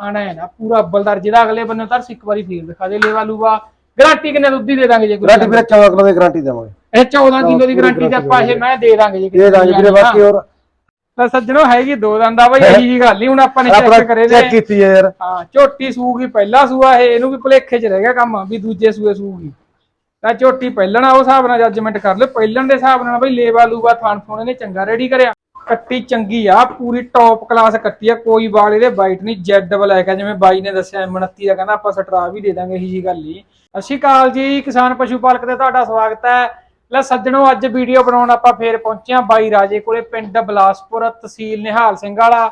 ਖਾਣਾ ਹੈ ਨਾ ਪੂਰਾ ਅੱਬਲਦਾਰ ਜਿਹੜਾ ਅਗਲੇ ਬੰਨੇ ਤਰਸ ਇੱਕ ਵਾਰੀ ਫੇਰ ਦਿਖਾ ਦੇ ਲੇਵਾ ਲੂਵਾ। ਗਾਰੰਟੀ ਕਿੰਨੇ ਦੁੱਧ ਦੀ ਦੇ ਦਾਂਗੇ ਜੇ ਕੋਈ ਗਾਰੰਟੀ ਵੀਰੇ 14 ਕਿਲੋ ਦੀ ਗਾਰੰਟੀ ਦੇਵਾਂਗੇ। ਇਹ 14 ਕਿਲੋ ਦੀ ਗਾਰੰਟੀ ਤੇ ਆਪਾਂ ਇਹ ਮੈਂ ਦੇ ਦਾਂਗੇ ਜੇ ਇਹ ਦਾਂਗੇ ਵੀਰੇ ਬਾਕੀ ਹੋਰ। ਤਾਂ ਸੱਜਣੋ ਹੈਗੀ ਦੋ ਦੰਦਾ ਬਈ ਇਹੀ ਜੀ ਗੱਲ ਨਹੀਂ ਹੁਣ ਆਪਾਂ ਨੇ ਚੈੱਕ ਕਰੇ ਚੈੱਕ ਨੇ ਕੀਤੀ ਹੈ ਯਾਰ। ਹਾਂ ਝੋਟੀ ਸੂਗੀ ਪਹਿਲਾ ਸੂਆ ਇਹ ਇਹਨੂੰ ਵੀ ਭੁਲੇਖੇ 'ਚ ਰਹਿ ਗਿਆ ਕੰਮ ਵੀ ਦੂਜੇ ਸੂਏ ਸੂਗੀ। ਤਾਂ ਝੋਟੀ ਪਹਿਲਣਾ ਉਹ ਹਿਸਾਬ ਨਾਲ ਜੱਜਮੈਂਟ ਕਰ ਲਿਓ। ਪਹਿਲਣ ਦੇ ਹਿਸਾਬ ਨਾਲ ਬਈ ਲੇਵਾ ਲੂਗਾ ਥਾਣ ਥੋਣੇ ਨੇ ਚੰਗਾ ਰੈਡੀ ਕਰਿਆ। ਕੱਟੀ ਚੰਗੀ ਆ, ਪੂਰੀ ਟੌਪ ਕਲਾਸ ਕੱਟੀ ਆ, ਕੋਈ ਵਾਲ ਇਹਦੇ ਬਾਈਟ ਨਹੀਂ ਜੈਡ ਬਲੈਕ ਆ, ਜਿਵੇਂ ਬਾਈ ਨੇ ਦੱਸਿਆ M29 ਦਾ ਕਹਿੰਦਾ ਆਪਾਂ ਸਟਰਾ ਵੀ ਦੇ ਦਾਂਗੇ, ਇਹੀ ਜੀ ਗੱਲ ਹੀ। ਸਤਿ ਸ਼੍ਰੀ ਅਕਾਲ ਜੀ, ਕਿਸਾਨ ਪਸ਼ੂ ਪਾਲਕ ਤੇ ਤੁਹਾਡਾ ਸਵਾਗਤ ਹੈ। ਲੈ ਸੱਜਣੋ, ਅੱਜ ਵੀਡੀਓ ਬਣਾਉਣ ਆਪਾਂ ਫੇਰ ਪਹੁੰਚੇ ਬਾਈ ਰਾਜੇ ਕੋਲੇ, ਪਿੰਡ ਬਲਾਸਪੁਰ, ਤਹਿਸੀਲ ਨਿਹਾਲ ਸਿੰਘ ਵਾਲਾ।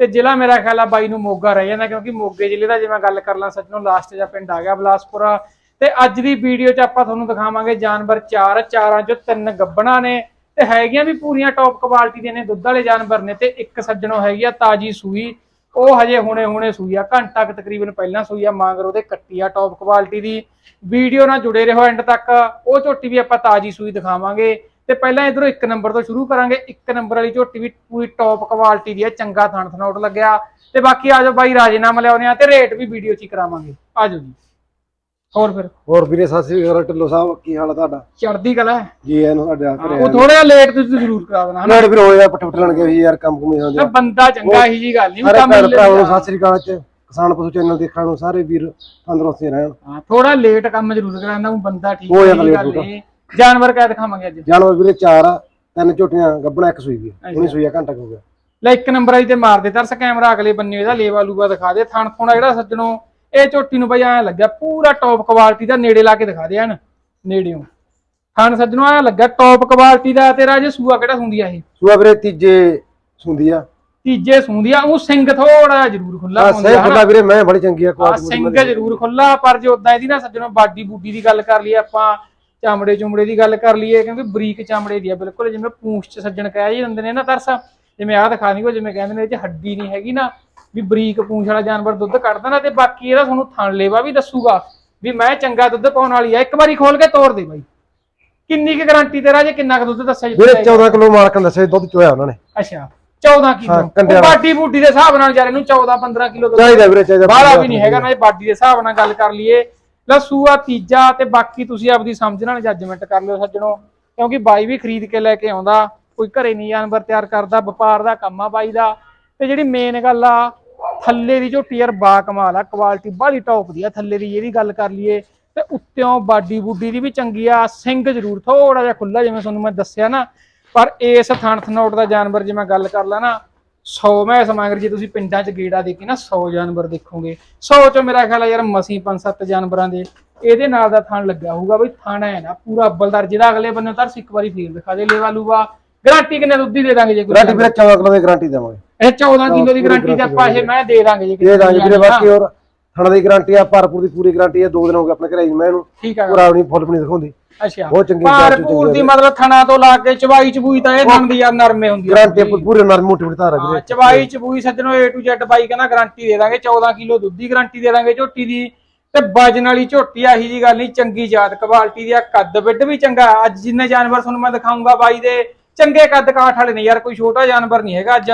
ਤੇ ਜ਼ਿਲ੍ਹਾ ਮੇਰਾ ਖਿਆਲ ਆ ਬਾਈ ਨੂੰ ਮੋਗਾ ਰਹਿ ਜਾਂਦਾ, ਕਿਉਂਕਿ ਮੋਗੇ ਜ਼ਿਲ੍ਹੇ ਦਾ ਜੇ ਮੈਂ ਗੱਲ ਕਰ ਲਾਂ, ਸੱਜਣੋ ਲਾਸਟ ਜਾਂ ਪਿੰਡ ਆ ਗਿਆ ਬਲਾਸਪੁਰ। ਤੇ ਅੱਜ ਦੀ ਵੀਡੀਓ 'ਚ ਆਪਾਂ ਤੁਹਾਨੂੰ ਦਿਖਾਵਾਂਗੇ ਜਾਨਵਰ ਚਾਰ, ਚਾਰਾਂ 'ਚੋਂ ਤਿੰਨ ਗੱਬਣਾ ਨੇ। ਤੇ ਹੈਗੀਆਂ ਵੀ ਪੂਰੀਆਂ ਟੌਪ ਕੁਆਲਿਟੀ ਦੇ ਨੇ, ਦੁੱਧ ਵਾਲੇ ਜਾਨਵਰ ਨੇ ਤੇ ਇੱਕ ਸੱਜਣੋ ਹੈਗੀ ਆ ਤਾਜੀ ਸੂਈ। ਉਹ ਹਜੇ ਹੁਣੇ ਹੁਣੇ ਸੂਈ ਆ, ਘੰਟਾ ਕੁ ਤਕਰੀਬਨ ਪਹਿਲਾਂ ਸੂਈ ਆ, ਮਾਂਗਰ ਉਹਦੇ ਕੱਟੀ ਆ ਟੌਪ ਕੁਆਲਿਟੀ ਦੀ। ਵੀਡੀਓ ਨਾਲ ਜੁੜੇ ਰਹੋ ਐਂਡ ਤੱਕ, ਉਹ ਝੋਟੀ ਵੀ ਆਪਾਂ ਤਾਜੀ ਸੂਈ ਦਿਖਾਵਾਂਗੇ। ਤੇ ਪਹਿਲਾਂ ਇਧਰੋਂ ਇੱਕ ਨੰਬਰ ਤੋਂ ਸ਼ੁਰੂ ਕਰਾਂਗੇ, ਇੱਕ ਨੰਬਰ ਵਾਲੀ ਝੋਟੀ ਵੀ ਪੂਰੀ ਟੌਪ ਕੁਆਲਿਟੀ ਦੀ ਆ, ਚੰਗਾ ਥਣ ਥਣਾਉਟ ਲੱਗਿਆ। ਤੇ ਬਾਕੀ ਆਜੋ ਬਾਈ ਰਾਜੀਨਾਮਾ ਲਿਆਉਨੇ ਆ ਤੇ ਰੇਟ ਵੀ ਵੀਡੀਓ 'ਚ ਹੀ ਕਰਾਵਾਂਗੇ। ਆਜੋ ਜੀ। ਹੋਰ ਫਿਰ? ਹੋਰ ਵੀਰੇ ਸਤਿ ਸ੍ਰੀ ਅਕਾਲ ਢਿੱਲੋਂ ਸਾਹਿਬ ਕੀ ਹਾਲ ਆ ਤੁਹਾਡਾ? ਚੜਦੀ ਕਲਾ ਹੈ? ਜੀ ਇਹਨੂੰ ਤੁਹਾਡਾ ਘਰੇ ਉਹ ਥੋੜਾ ਜਿਹਾ ਲੇਟ ਤੁਸੀਂ ਜ਼ਰੂਰ ਕਰਾ ਦੇਣਾ ਹਨਾ? ਵੀਰ ਹੋਏਗਾ ਪੱਟ ਪੱਟ ਲਣ ਗਏ ਯਾਰ ਕੰਮ ਕੁਮੀ ਹੁੰਦੇ। ਬੰਦਾ ਚੰਗਾ ਹੀ ਜੀ ਗੱਲ ਨਹੀਂ ਸਾਰੇ ਕੰਮ ਭੈਣ ਭਰਾਵਾਂ ਨੂੰ ਸਤਿ ਸ੍ਰੀ ਅਕਾਲ ਚ ਕਿਸਾਨ ਪਸ਼ੂ ਚੈਨਲ ਦੇਖਣ ਨੂੰ ਸਾਰੇ ਵੀਰ ਤੰਦਰੁਸਤ ਰਹਿਣ। ਹਾਂ ਥੋੜਾ ਲੇਟ ਕੰਮ ਜ਼ਰੂਰ ਕਰਾਂਦਾ ਉਹ ਬੰਦਾ ਠੀਕ ਹੋ ਜਾਂਦਾ ਹੋਊਗਾ। ਨਹੀਂ ਜਾਨਵਰ ਕਹਿ ਦਿਖਾਵਾਂਗੇ ਅੱਜ। ਜਾਨਵਰ ਵੀਰੇ ਚਾਰ ਆ ਤਿੰਨ ਝੋਟੀਆਂ ਗੱਬਣਾ ਇੱਕ ਸੂਈ ਵੀ ਹੁਣੀ ਸੂਈ ਆ ਘੰਟਾ ਕੁ ਹੋ ਗਿਆ। ਲੈ ਇੱਕ ਨੰਬਰ ਵਾਲੀ ਤੇ ਮਾਰ ਦੇ ਤਰਸ ਕੈਮਰਾ ਅਗਲੇ ਬੰਨੇ ਇਹਦਾ ਲੇਵਾ ਲੂਵਾ ਦਿਖਾ ਦੇ ਥਣ ਥੋਣਾ ਜਿਹੜਾ ਸੱਜਣੋ ਇਹ ਝੋਟੀ ਨੂੰ ਬਈ ਐਂ ਲੱਗਿਆ ਪੂਰਾ ਟੌਪ ਕੁਆਲਿਟੀ ਦਾ ਨੇੜੇ ਲਾ ਕੇ ਦਿਖਾ ਦੇ ਹਨ ਨੇੜਿਓਂ। ਥਣ ਸੱਜਣੋ ਐਂ ਲੱਗਿਆ ਟੌਪ ਕੁਆਲਿਟੀ ਦਾ ਤੇਰਾ ਜੇ ਸੂਆ ਕਿਹੜਾ ਹੁੰਦੀ ਆ ਇਹ? ਸੂਆ ਵੀਰੇ ਤੀਜੇ ਸੁੰਦੀ ਆ ਤੀਜੇ ਸੂੰਦੀ ਆ ਉਹ ਸਿੰਘ ਥੋੜਾ ਜ਼ਰੂਰ ਖੁੱਲਾ ਹੁੰਦਾ ਸਹੀ ਹਨਾ? ਬੁੱਲਾ ਵੀਰੇ ਮੈਂ ਬੜੀ ਚੰਗੀ ਆ ਕੁਆਲਿਟੀ ਸਿੰਘ ਜ਼ਰੂਰ ਖੁੱਲਾ ਪਰ ਜੇ ਉਦਾਂ ਇਹਦੀ ਨਾ ਸੱਜਣੋ ਬਾਡੀ ਬੂਡੀ ਦੀ ਗੱਲ ਕਰ ਲਈਏ ਆਪਾਂ ਚਮੜੇ ਚੁਮੜੇ ਦੀ ਗੱਲ ਕਰ ਲਈਏ ਕਿਉਂਕਿ ਬਰੀਕ ਚਮੜੇ ਦੀ ਆ ਬਿਲਕੁਲ ਜਿਵੇਂ ਪੂੰਛ ਚ ਸੱਜਣ ਕਹਿ ਜੀ ਹੁੰਦੇ ਨੇ ਨਾ ਤਰਸ। ਜਿਵੇਂ ਆਹ ਦਿਖਾ ਨਹੀਂ ਕੋ ਜਿਵੇਂ ਕਹਿੰਦੇ ਨੇ ਇਹ ਚ ਹੱਡੀ ਨਹੀਂ ਹੈਗੀ ਨਾ ਵੀ ਬਰੀਕ ਪੂੰਛ ਵਾਲਾ ਜਾਨਵਰ ਦੁੱਧ ਕੱਢਦਾ ਨਾ ਤੇ ਬਾਕੀ ਇਹਦਾ ਤੁਹਾਨੂੰ ਥਣ ਲੇਵਾ ਵੀ ਦੱਸੂਗਾ ਵੀ ਮੈਂ ਚੰਗਾ ਦੁੱਧ ਪਾਉਣ ਵਾਲੀ ਆ। ਇੱਕ ਵਾਰੀ ਖੋਲ ਕੇ ਤੋੜ ਦੇ ਬਾਈ। ਕਿੰਨੀ ਕੁ ਗਾਰੰਟੀ ਤੇਰਾ ਜੇ ਕਿੰਨਾ ਕੁ ਦੁੱਧ ਦੱਸਿਆ ਜੀ ਵੀਰੇ 14 ਕਿਲੋ ਮਾਲਕਾਂ ਦੱਸੇ ਦੁੱਧ ਚੋਇਆ ਉਹਨਾਂ ਨੇ। ਅੱਛਾ 14 ਹਾਂ, ਕਿਲੋ। ਬਾਡੀ ਬੂਡੀ ਦੇ ਹਿਸਾਬ ਨਾਲ ਯਾਰ ਇਹਨੂੰ 14 15 ਕਿਲੋ ਦੁੱਧ ਚਾਹੀਦਾ ਵੀਰੇ ਚਾਹੀਦਾ ਬਾਹਲਾ ਵੀ ਨਹੀਂ ਹੈਗਾ ਨਾ ਇਹ ਬਾਡੀ ਦੇ ਹਿਸਾਬ ਨਾਲ ਗੱਲ ਕਰ ਲਈਏ। ਲਸੂ ਆ ਤੀਜਾ ਤੇ ਬਾਕੀ ਤੁਸੀਂ ਆਪਦੀ ਸਮਝ ਨਾਲ ਜੱਜਮੈਂਟ ਕਰ ਲਿਓ ਸੱਜਣੋ। ਕਿਉਂਕਿ ਬਾਈ ਵੀ ਖਰੀਦ ਕੇ ਲੈ ਕੇ ਆਉਂਦਾ ਕੋਈ ਘਰੇ ਨਹੀਂ ਜਾਨਵਰ ਤਿਆਰ ਕਰਦਾ ਵਪਾਰ ਦਾ ਕੰਮ ਆ ਬਾਈ ਦਾ। ਤੇ ਜਿਹੜੀ ਮੇਨ ਗੱਲ ਆ ਥੱਲੇ ਦੀ ਝੋਟੀ ਯਾਰ ਬਾ ਕਮਾਲ ਆ ਕੁਆਲਿਟੀ ਬਾਹਲੀ ਟੌਪ ਦੀ ਆ ਥੱਲੇ ਦੀ ਇਹਦੀ ਗੱਲ ਕਰ ਲਈਏ ਤੇ ਉੱਤਿਓਂ ਬਾਡੀ ਬੂਡੀ ਦੀ ਵੀ ਚੰਗੀ ਆ ਸਿੰਘ ਜ਼ਰੂਰ ਥੋੜਾ ਜਿਹਾ ਖੁੱਲਾ ਜਿਵੇਂ ਤੁਹਾਨੂੰ ਮੈਂ ਦੱਸਿਆ ਨਾ ਪਰ ਇਸ ਥਣ ਥਨੋਟ ਦਾ ਜਾਨਵਰ ਜੇ ਮੈਂ ਗੱਲ ਕਰ ਲਾਂ ਨਾ 100 ਮੈਂ ਸਮਾਂਗਰ ਜੇ ਤੁਸੀਂ ਪਿੰਡਾਂ 'ਚ ਗੇੜਾ ਦੇ ਕੇ ਨਾ 100 ਜਾਨਵਰ ਦੇਖੋਗੇ 100 'ਚ ਮੇਰਾ ਖਿਆਲ ਆ ਯਾਰ ਮਸੀ 5-7 ਜਾਨਵਰਾਂ ਦੇ ਇਹਦੇ ਨਾਲ ਦਾ ਥਣ ਲੱਗਿਆ ਹੋਊਗਾ ਬਈ ਥਣ ਹੈ ਨਾ ਪੂਰਾ ਅੱਬਲਦਾਰ ਜਿਹਦਾ ਅਗਲੇ ਬੰਨੇ ਤਰਸ ਇੱਕ ਵਾਰੀ ਫੇਰ ਦਿਖਾ ਦੇ ਲੇਵਾ ਲੂਵਾ ਗਾਰੰਟੀ ਕਿੰਨੇ ਦੁੱਧ ਦੀ ਦੇ ਦਾਂਗੇ ਜੇ ਕੋਈ ਗਾਰੰਟੀ ਵੀਰੇ 14 ਕਿਲੋ ਦੀ ਗਾਰੰਟੀ ਦੇਵਾਂਗੇ। ਇਹ 14 ਕਿਲੋ ਦੀ ਗਾਰੰਟੀ ਤੇ ਆਪਾਂ ਇਹ ਮੈਂ ਦੇ ਦਾਂਗੇ ਜੇ ਕਿਸੇ ਇਹ ਦਾਂਗੇ ਵੀਰੇ ਆ। ਬਾਕੀ ਹੋਰ ਥਣ ਦੀ ਗਾਰੰਟੀ ਆ ਭਰਪੂਰ ਦੀ ਪੂਰੀ ਗਾਰੰਟੀ ਆ ਦੋ ਦਿਨ ਹੋ ਗਏ ਆਪਣੇ ਘਰੇ ਆਈ ਮੈਂ ਇਹਨੂੰ। ਠੀਕ ਆ। ਪੂਰਾ ਆਪਣੀ ਫੁੱਲ ਨਹੀਂ ਦਿਖਾਉਂਦੀ। ਅੱਛਾ। ਬਹੁਤ ਚੰਗੀ ਭਾਰਪੂਰ ਦੀ ਮਤਲਬ ਥਣਾ ਤੋਂ ਲਾ ਕੇ ਚਵਾਈ ਚਬੂਈ ਤਾਂ ਇਹ ਥਣ ਦੀ ਯਾਰ ਨਰਮੇ ਹੁੰਦੀ ਆ ਗਾਰੰਟੀ ਪੂਰੀ। ਨਰਮ ਮੋਟੀ ਮੋਟੀ ਧਾਰ ਆ ਵੀਰੇ। ਹਾਂ, ਚਵਾਈ ਚਬੂਈ ਸੱਜਣੋ A to Z ਬਾਈ ਕਹਿੰਦਾ ਗਾਰੰਟੀ ਦੇ ਦਾਂਗੇ 14 ਕਿਲੋ ਦੁੱਧ ਦੀ ਗਾਰੰਟੀ ਦੇ ਦਾਂਗੇ ਝੋਟੀ ਦੀ। ਤੇ ਵਜਨ ਵਾਲੀ ਝੋਟੀ ਆਹੀ ਜੀ ਗੱਲ ਨਹੀਂ ਚੰਗੀ ਜਾਤ ਕੁਆਲਿਟੀ ਦੀ ਆ ਕੱਦ ਵਿੱਡ ਵੀ ਚੰਗਾ। ਅੱਜ ਜਿੰਨੇ ਜਾਨਵਰ ਤੁਹਾਨੂੰ ਮੈਂ ਦਿਖਾਉਂਗਾ ਬਾਈ ਦੇ ਚੰਗੇ ਕੱਦ ਕਾਠ ਵਾਲੇ ਨੇ ਯਾਰ ਕੋਈ ਛੋਟਾ ਜਾਨਵਰ ਨਹੀਂ ਹੈਗਾ ਅੱਜ।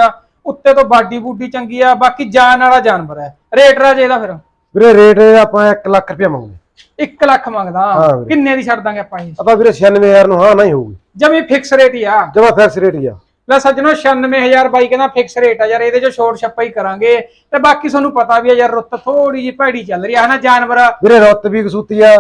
ਉੱਤੇ ਤੋਂ ਬਾਡੀ ਬੂਡੀ ਚੰਗੀ ਆ ਬਾਕੀ ਜਾਨ ਵਾਲਾ ਜਾਨਵਰ ਹੈ। ਰੇਟ ਰਾਜ ਇਹਦਾ ਫਿਰ। ਵੀਰੇ ਰੇਟ ਆਪਾਂ 1 ਲੱਖ ਰੁਪਏ ਮੰਗਦੇ। 1 ਲੱਖ ਮੰਗਦਾ। ਹਾਂ ਵੀਰੇ। ਕਿੰਨੇ ਦੀ ਛੱਡ ਦਾਂਗੇ ਆਪਾਂ ਇਹ ਆਪਾਂ ਵੀਰੇ 96000 ਨੂੰ ਹਾਂ ਨਹੀਂ ਹੋਊਗੀ। ਜਮੀ ਫਿਕਸ ਰੇਟ ਹੀ ਆ। ਜਮਾ ਫਿਕਸ ਰੇਟ ਹੀ ਆ। ਲੈ ਸੱਜਣੋ 96000 ਬਾਈ ਕਹਿੰਦਾ ਫਿਕਸ ਰੇਟ ਆ ਯਾਰ ਇਹਦੇ ਚੋਂ ਛੋਟ ਛੱਪਾ ਹੀ ਕਰਾਂਗੇ। ਤੇ ਬਾਕੀ ਤੁਹਾਨੂੰ ਪਤਾ ਵੀ ਆ ਯਾਰ ਰੁੱਤ ਥੋੜੀ ਜਿਹੀ ਭੈੜੀ ਚੱਲ ਰਹੀ ਆ ਹਨਾ ਜਾਨਵਰ? ਵੀਰੇ ਰੁੱਤ ਵੀ ਕਸੂਤੀ ਆ।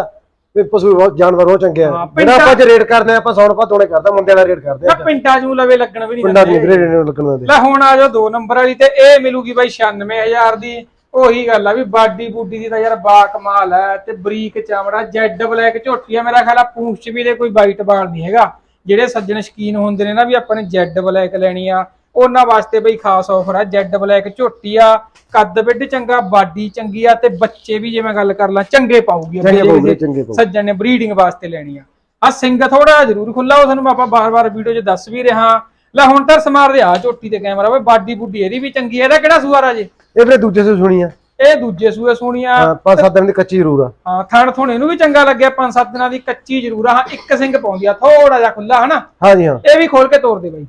ਤੇ ਪਸ਼ੂ ਬਹੁਤ ਜਾਨਵਰ ਬਹੁਤ ਚੰਗੇ ਆ। ਹਾਂ, ਜਿਹੜਾ ਆਪਾਂ ਜੇ ਰੇਟ ਕਰਦੇ ਆ ਆਪਾਂ ਸੌਣ ਪਾ ਦੋਣੇ ਕਰਦਾ ਮੁੰਡੇ ਵਾਲਾ ਰੇਟ ਕਰਦੇ ਆ। ਪਿੰਡਾਂ ਨੂੰ ਲਵੇ ਲੱਗਣ ਵੀ ਨਹੀਂ ਪਿੰਡਾਂ ਦੀ ਦਿੰਦੇ। ਵੀਰੇ ਰੇਟ ਲੱਗਣ ਦਿੰਦੇ। ਲੈ ਹੁਣ ਆ ਜਾਓ ਦੋ ਨੰਬਰ ਵਾਲੀ ਤੇ ਇਹ ਮਿਲੂਗੀ ਬਾਈ 96000 ਦੀ। ਉਹੀ ਗੱਲ ਆ ਵੀ ਬਾਡੀ ਬੂਡੀ ਦੀ ਤਾਂ ਯਾਰ ਬਾ ਕਮਾਲ ਹੈ ਤੇ ਬਰੀਕ ਚਮੜਾ ਜੈਡ ਬਲੈਕ ਝੋਟੀ ਆ। ਮੇਰਾ ਖਿਆਲ ਆ ਪੂੰਛ ਵੀ ਦੇ ਕੋਈ ਵਾਈਟ ਬਾਲ ਨਹੀਂ ਹੈਗਾ। ਜਿਹੜੇ ਸੱਜਣ ਸ਼ਕੀਨ ਹੁੰਦੇ ਨੇ ਨਾ ਵੀ ਆਪਾਂ ਨੇ ਜੈਡ ਬਲੈਕ ਲੈਣੀ ਆ ਉਹਨਾਂ ਵਾਸਤੇ ਬਈ ਖਾਸ ਆਫਰ ਆ ਜੈਡ ਬਲੈਕ ਝੋਟੀ ਆ ਕੱਦ ਵਿੱਡ ਚੰਗਾ ਬਾਡੀ ਚੰਗੀ ਆ ਤੇ ਬੱਚੇ ਵੀ ਜੇ ਮੈਂ ਗੱਲ ਕਰ ਲਾਂ ਚੰਗੇ ਪਾਊਗੀ ਚੰਗੇ ਜੇ ਪਾਊ ਕਿਸੇ ਚੰਗੇ ਪਾਊ ਸੱਜਣ ਨੇ ਬਰੀਡਿੰਗ ਵਾਸਤੇ ਲੈਣੀ ਆ। ਆ ਸਿੰਘ ਥੋੜਾ ਜ਼ਰੂਰ ਖੁੱਲਾ ਉਹ ਤੁਹਾਨੂੰ ਆਪਾਂ ਬਾਰ-ਬਾਰ ਵੀਡੀਓ 'ਚ ਦੱਸ ਵੀ ਰਿਹਾ। ਲੈ ਹੁਣ ਤਾਂ ਸਮਾਰ ਦੇ ਆ ਝੋਟੀ ਤੇ ਕੈਮਰਾ ਵੇ ਬਾਡੀ ਬੁੱਡੀ ਇਹਦੀ ਵੀ ਚੰਗੀ ਆ ਇਹਦਾ ਕਿਹੜਾ ਸੂਆ ਰਾਜੇ? ਇਹ ਵੀਰੇ ਦੂਜੇ ਸੇ ਸੁਣੀ ਆ। ਇਹ ਦੂਜੇ ਸੂਏ ਸੋਹਣੀਆਂ ਹਾਂ, ਪੰਜ ਸੱਤ ਦਿਨ ਦੀ ਕੱਚੀ ਜ਼ਰੂਰ ਆ। ਹਾਂ ਥਣ ਥੁਣ ਇਹਨੂੰ ਵੀ ਚੰਗਾ ਲੱਗਿਆ ਪੰਜ ਸੱਤ ਦਿਨਾਂ ਦੀ ਕੱਚੀ ਜ਼ਰੂਰ ਆ। ਹਾਂ ਇੱਕ ਸਿੰਘ ਪਾਉਂਦੀ ਆ ਥੋੜਾ ਜਿਹਾ ਖੁੱਲਾ ਹਨਾ? ਹਾਂਜੀ ਹਾਂ। ਇਹ ਵੀ ਖੋਲ ਕੇ ਤੋੜ ਦੇ ਬਾਈ।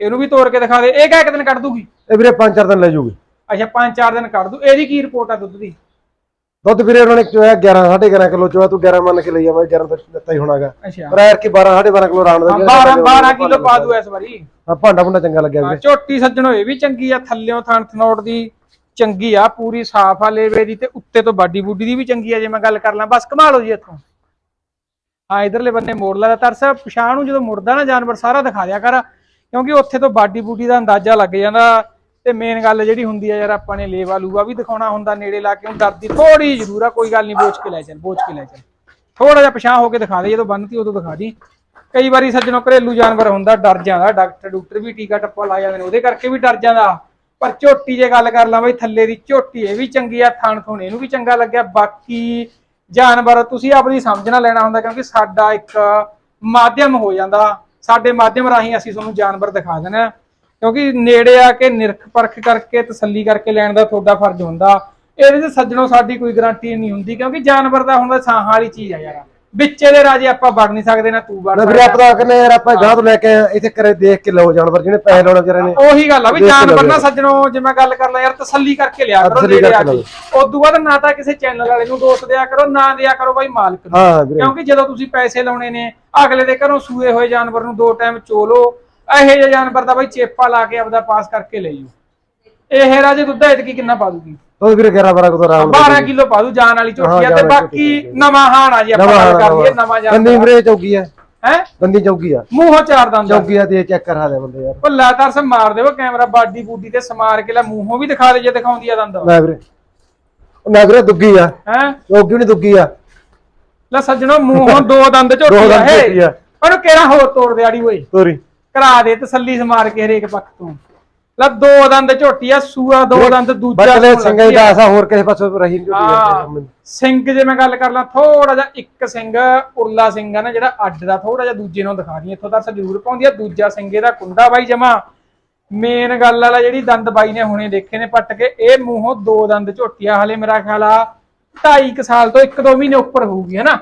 ਇਹਨੂੰ ਵੀ ਤੋੜ ਕੇ ਦਿਖਾ ਦੇ। ਇਹ ਕਿਆ ਇੱਕ ਦਿਨ ਕੱਢ ਦੂਗੀ? ਇਹ ਵੀਰੇ ਪੰਜ ਚਾਰ ਦਿਨ ਲੈ ਜੂਗੀ। ਅੱਛਾ 5-4 ਦਿਨ ਕੱਢ ਦੂ। ਇਹਦੀ ਕੀ ਰਿਪੋਰਟ ਆ ਦੁੱਧ ਦੀ? ਦੁੱਧ ਵੀਰੇ ਉਹਨਾਂ ਨੇ ਚੋਇਆ 11 11.5 ਕਿਲੋ ਚੋਇਆ ਤੂੰ 11 ਮੰਨ ਕੇ ਲਈ ਜਾਵਾਂ 11 ਤਾਂ ਦਿੱਤਾ ਹੀ ਹੋਣਾਗਾ। ਅੱਛਾ। ਪਰ ਐਰ ਕੀ 12 12.5 ਕਿਲੋ ਰਾਣ ਦਾ 12 12 ਕਿਲੋ ਪਾ ਦੂ ਇਸ ਵਾਰੀ। ਹਾਂ ਭਾਂਡਾ ਭੁੰਡਾ ਚੰਗਾ ਲੱਗਿਆ ਹਾਂ, ਵੀਰੇ। ਝੋਟੀ ਸੱਜਣੋ ਇਹ ਵੀ ਚੰਗੀ ਆ ਥੱਲਿਓਂ ਥਣ ਥਨੋਟ ਦੀ ਚੰਗੀ ਆ ਪੂਰੀ ਸਾਫ਼ ਆ ਲੇਵੇ ਦੀ ਤੇ ਉੱਤੇ ਤੋਂ ਬਾਡੀ ਬੂਡੀ ਦੀ ਵੀ ਚੰਗੀ ਆ ਜੇ ਮੈਂ ਗੱਲ ਕਰ ਲਾਂ। ਬਸ ਕਮਾ ਲਓ ਜੀ ਇੱਥੋਂ। ਹਾਂ ਇਧਰਲੇ ਬੰਨੇ ਮੋੜ ਲਾ ਤਰਸ ਪਛਾਣ ਨੂੰ ਜਦੋਂ ਮੁੜਦਾ ਨਾ ਜਾਨਵਰ ਸਾਰਾ ਦਿਖਾ ਦਿਆ ਕਰ। ਕਿਉਂਕਿ ਉੱਥੇ ਤੋਂ ਬਾਡੀ ਬੂਡੀ ਦਾ ਅੰਦਾਜ਼ਾ ਲੱਗ ਜਾਂਦਾ ਤੇ ਮੇਨ ਗੱਲ ਜਿਹੜੀ ਹੁੰਦੀ ਆ ਯਾਰ ਆਪਾਂ ਨੇ ਲੇਵਾ ਲੂਵਾ ਵੀ ਦਿਖਾਉਣਾ ਹੁੰਦਾ ਨੇੜੇ ਲਾ ਕੇ ਡਰਦੀ ਥੋੜੀ ਜ਼ਰੂਰ ਆ, ਕੋਈ ਗੱਲ ਨਹੀਂ ਬੋਝ ਕੇ ਲੈ ਚੱਲ ਬੋਝ ਕੇ ਲੈ ਚੱਲ। ਥੋੜਾ ਜਿਹਾ ਪਛਾਣ ਹੋ ਕੇ ਦਿਖਾ ਦੇ, ਜਦੋਂ ਬੰਨਤੀ ਉਦੋਂ ਦਿਖਾ ਦੀ। ਕਈ ਵਾਰੀ ਸੱਜਣੋ ਘਰੇਲੂ ਜਾਨਵਰ ਹੁੰਦਾ, ਡਰ ਜਾਂਦਾ, ਡਾਕਟਰ ਡਾਕਟਰ ਵੀ ਟੀਕਾ ਟੱਪਾ ਲਾ ਜਾਂਦੇ ਨੇ, ਉਹਦੇ ਕਰਕੇ ਵੀ ਡਰ ਜਾਂਦਾ। ਪਰ ਝੋਟੀ ਜੇ ਗੱਲ ਕਰ ਲਾਂ ਬਈ, ਥੱਲੇ ਦੀ ਝੋਟੀ ਇਹ ਵੀ ਚੰਗੀ ਆ, ਥਣ ਥੁਣ ਇਹਨੂੰ ਵੀ ਚੰਗਾ ਲੱਗਿਆ। ਬਾਕੀ ਜਾਨਵਰ ਤੁਸੀਂ ਆਪਣੀ ਸਮਝਣਾ ਲੈਣਾ ਹੁੰਦਾ, ਕਿਉਂਕਿ ਸਾਡਾ ਇੱਕ ਮਾਧਿਅਮ ਹੋ ਜਾਂਦਾ। ਸਾਡੇ ਮਾਧਿਅਮ ਰਾਹੀਂ ਅਸੀਂ ਤੁਹਾਨੂੰ ਜਾਨਵਰ ਦਿਖਾ ਦੇਣਾ ਕਿਉਂਕਿ ਨੇੜੇ ਆ ਕੇ ਨਿਰਖ ਪਰਖ ਕਰਕੇ ਤਸੱਲੀ ਕਰਕੇ ਲੈਣ ਦਾ ਤੁਹਾਡਾ ਫਰਜ਼ ਹੁੰਦਾ। ਇਹਦੇ ਚ ਸੱਜਣੋ ਸਾਡੀ ਕੋਈ ਗਾਰੰਟੀ ਨਹੀਂ ਹੁੰਦੀ, ਕਿਉਂਕਿ ਜਾਨਵਰ ਦਾ ਹੁੰਦਾ ਸਾਹਾਂ ਵਾਲੀ ਚੀਜ਼ ਆ ਯਾਰ। ਵਿੱਚੇ ਦੇ ਰਾਜੇ ਆਪਾਂ ਵੜ ਨਹੀਂ ਸਕਦੇ ਨਾ ਤੂੰ ਵੜ ਨਾ ਵੀਰੇ ਆਪਾਂ ਤਾਂ ਕਹਿੰਦੇ ਯਾਰ ਆਪਾਂ ਗਾਹ ਤੋਂ ਲੈ ਕੇ ਇੱਥੇ ਕਰੇ ਦੇਖ ਕੇ ਲਓ ਜਾਨਵਰ ਜਿਹਨੇ ਪੈਸੇ ਲਾਉਣੇ ਵਿਚਾਰੇ ਨੇ। ਉਹੀ ਗੱਲ ਆ ਵੀ ਜਾਨਵਰ ਨਾ। ਸੱਜਣੋ ਜੇ ਮੈਂ ਗੱਲ ਕਰ ਲਾਂ ਯਾਰ ਤਸੱਲੀ ਕਰਕੇ ਲਿਆ ਕਰੋ ਨੇੜੇ ਆ ਕੇ ਉਦੋਂ ਬਾਅਦ ਨਾ ਤਾਂ ਕਿਸੇ ਚੈਨਲ ਵਾਲੇ ਨੂੰ ਦੋਸਤ ਦਿਆ ਕਰੋ ਨਾ ਦਿਆ ਕਰੋ ਬਾਈ ਮਾਲਕ ਨੂੰ। ਕਿਉਂਕਿ ਜਦੋਂ ਤੁਸੀਂ ਪੈਸੇ ਲਾਉਣੇ ਨੇ ਅਗਲੇ ਦੇ ਘਰੋਂ ਸੂਏ ਹੋਏ ਜਾਨਵਰ ਨੂੰ ਦੋ ਟਾਈਮ ਚੋਲੋ ਇਹੋ ਜਿਹੇ ਜਾਨਵਰ ਦਾ ਬਾਈ ਚੇਪਾ ਲਾ ਕੇ ਆਪਦਾ ਪਾਸ ਕਰਕੇ ਲੈ ਜਾਓ। ਇਹ ਰਾਜੇ ਦੁੱਧ ਐਤਕੀ ਕਿੰਨਾ ਪਾ ਦੂਗੀ? ਉਹ ਵੀਰੇ 11 12 ਕਿਲੋ ਰਾਣ 12 ਕਿਲੋ ਪਾ ਦੂ ਜਾਨ ਵਾਲੀ ਝੋਟੀ ਆ ਤੇ ਬਾਕੀ ਨਵਾਂ ਹਾਣ ਆ ਜੀ ਆਪਾਂ ਗੱਲ ਕਰ ਲਈਏ ਨਵਾਂ ਜਾਨ ਵੀਰੇ ਚੌਕੀ ਆ। ਹੈ? ਗੰਦੀ ਚੌਕੀ ਆ। ਮੂੰਹੋਂ ਚਾਰ ਦੰਦ ਚੌਕੀ ਆ ਤੇ ਚੈੱਕ ਕਰਾ ਦੇ ਬੰਦੇ ਯਾਰ। ਭੱਲਾ ਤਰਸ ਮਾਰ ਦੇਵੋ ਕੈਮਰਾ ਬਾਡੀ ਬੂਡੀ ਤੇ ਸਮਾਰ ਕੇ ਲੈ ਮੂੰਹੋਂ ਵੀ ਦਿਖਾ ਦੇ ਜੇ ਦਿਖਾਉਂਦੀ ਆ ਦੰਦ। ਲੈ ਵੀਰੇ ਉਹ ਨਾ ਵੀਰੇ ਦੁੱਗੀ ਆ। ਹੈ? ਚੌਕੀ ਨਹੀਂ ਦੁੱਗੀ ਆ। ਲੈ ਸੱਜਣੋ ਮੂੰਹੋਂ ਦੋ ਦੰਦ ਝੋਟੀ ਆ ਆ। ਉਹਨੂੰ ਕਿਹੜਾ ਹੋਰ ਤੋੜ ਦੇ ਆੜੀ ਓਏ? ਤੋਰੀ। ਕਰਾ ਦੇ ਤਸੱਲੀ ਸਮਾਰ ਕੇ ਹਰੇਕ ਪੱਖ ਤੋਂ। ਲੈ ਦੋ ਦੰਦ ਝੋਟੀ ਆ ਸੂਆ ਦੋ ਦੰਦ ਦੂਜਾ ਬਟਲੇ ਸਿੰਘਾਂ ਆ। ਦਾ ਆਸਾ ਹੋਰ ਕਿਸੇ ਪਾਸੋਂ ਰਹੀ ਝੋਟੀ ਹਾਂ ਆ ਸਿੰਘ ਜੇ ਮੈਂ ਗੱਲ ਕਰ ਲਾਂ ਥੋੜਾ ਜਿਹਾ ਇੱਕ ਸਿੰਘ ਉਰਲਾ ਸਿੰਘ ਆ ਨਾ ਜਿਹੜਾ ਅੱਡ ਦਾ ਥੋੜਾ ਜਿਹਾ ਦੂਜੇ ਨੂੰ ਦਿਖਾ ਦੀ ਇੱਥੋਂ ਤੱਕ ਜ਼ਰੂਰ ਪਾਉਂਦੀ ਆ ਦੂਜਾ ਸਿੰਘੇ ਦਾ ਕੁੰਡਾ ਬਾਈ ਜਮਾ। ਮੇਨ ਗੱਲ ਵਾਲਾ ਜਿਹੜੀ ਦੰਦ ਬਾਈ ਨੇ ਹੁਣੇ ਦੇਖੇ ਨੇ ਪੱਟ ਕੇ ਇਹ ਮੂੰਹੋਂ ਦੋ ਦੰਦ ਝੋਟੀਆਂ ਹਲੇ ਮੇਰਾ ਖਿਆਲ ਆ 2.5 ਸਾਲ ਤੋਂ 1-2 ਮਹੀਨੇ ਉੱਪਰ ਹੋਊਗੀ ਹਨਾ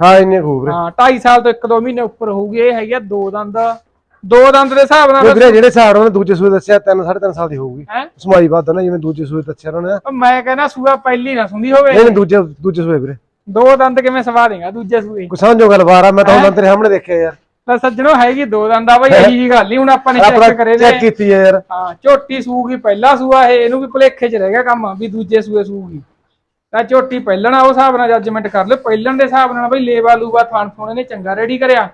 ਹਾਂ ਇੰਨੇ ਖੂਬ ਹਾਂ 2.5 ਸਾਲ ਤੋਂ 1-2 ਮਹੀਨੇ ਉੱਪਰ ਹੋਊਗੀ ਇਹ ਹੈਗੀ ਆ ਦੋ ਦੰਦ। ਦੋ ਦੰਦ ਦੇ ਹਿਸਾਬ ਨਾਲ ਵੀਰੇ ਜਿਹੜੇ ਹਿਸਾਬ ਨਾਲ ਉਹਨੇ ਦੂਜੇ ਸੂਏ ਦੱਸਿਆ 3 3.5 ਸਾਲ ਦੀ ਹੋਊਗੀ। ਹੈ? ਸਮਾਈ ਵੱਧ ਨਾ ਜਿਵੇਂ ਦੂਜੇ ਸੂਏ ਦੱਸਿਆ ਉਹਨਾਂ। ਨੇ ਮੈਂ ਕਹਿੰਦਾ ਸੂਆ ਪਹਿਲੀ ਨਾ ਸੁੰਦੀ ਹੋਵੇ। ਨਹੀਂ ਦੂਜੇ ਦੂਜੇ ਸੂਏ ਵੀਰੇ। ਦੋ ਦੰਦ ਕਿਵੇਂ ਸਵਾ ਦੇਗਾ ਦੂਜੇ ਸੂਏ? ਕੋਈ ਸਮਝੋ ਗੱਲ ਬਾਰ ਮੈਂ ਤਾਂ ਹੁਣ ਤੇਰੇ ਸਾਹਮਣੇ ਦੇਖਿਆ ਯਾਰ। ਤਾਂ ਸੱਜਣੋ ਹੈਗੀ ਦੋ ਦੰਦ ਆ ਬਈ ਇਹੀ ਜੀ ਗੱਲ ਨਹੀਂ ਹੁਣ ਆਪਾਂ ਨੇ ਚੈੱਕ ਕਰੇ ਚੈੱਕ ਨੇ ਕੀਤੀ ਹੈ ਯਾਰ। ਹਾਂ ਝੋਟੀ ਸੂਗੀ ਪਹਿਲਾ ਸੂਆ ਇਹ ਇਹਨੂੰ ਵੀ ਭੁਲੇਖੇ 'ਚ ਰਹਿ ਗਿਆ ਕੰਮ ਵੀ ਦੂਜੇ ਸੂਏ ਸੂਗੀ। ਤਾਂ ਝੋਟੀ ਪਹਿਲਣ ਉਹ ਹਿਸਾਬ ਨਾਲ ਜੱਜਮੈਂਟ ਕਰ ਲਿਓ। ਪਹਿਲਣ ਦੇ ਹਿਸਾਬ ਨਾਲ ਬਈ ਲੇਵਾ ਲੂਵਾ ਥਾਣ ਥੋਣੇ ਨੇ ਚੰਗਾ ਰੈਡੀ ਕਰਿਆ।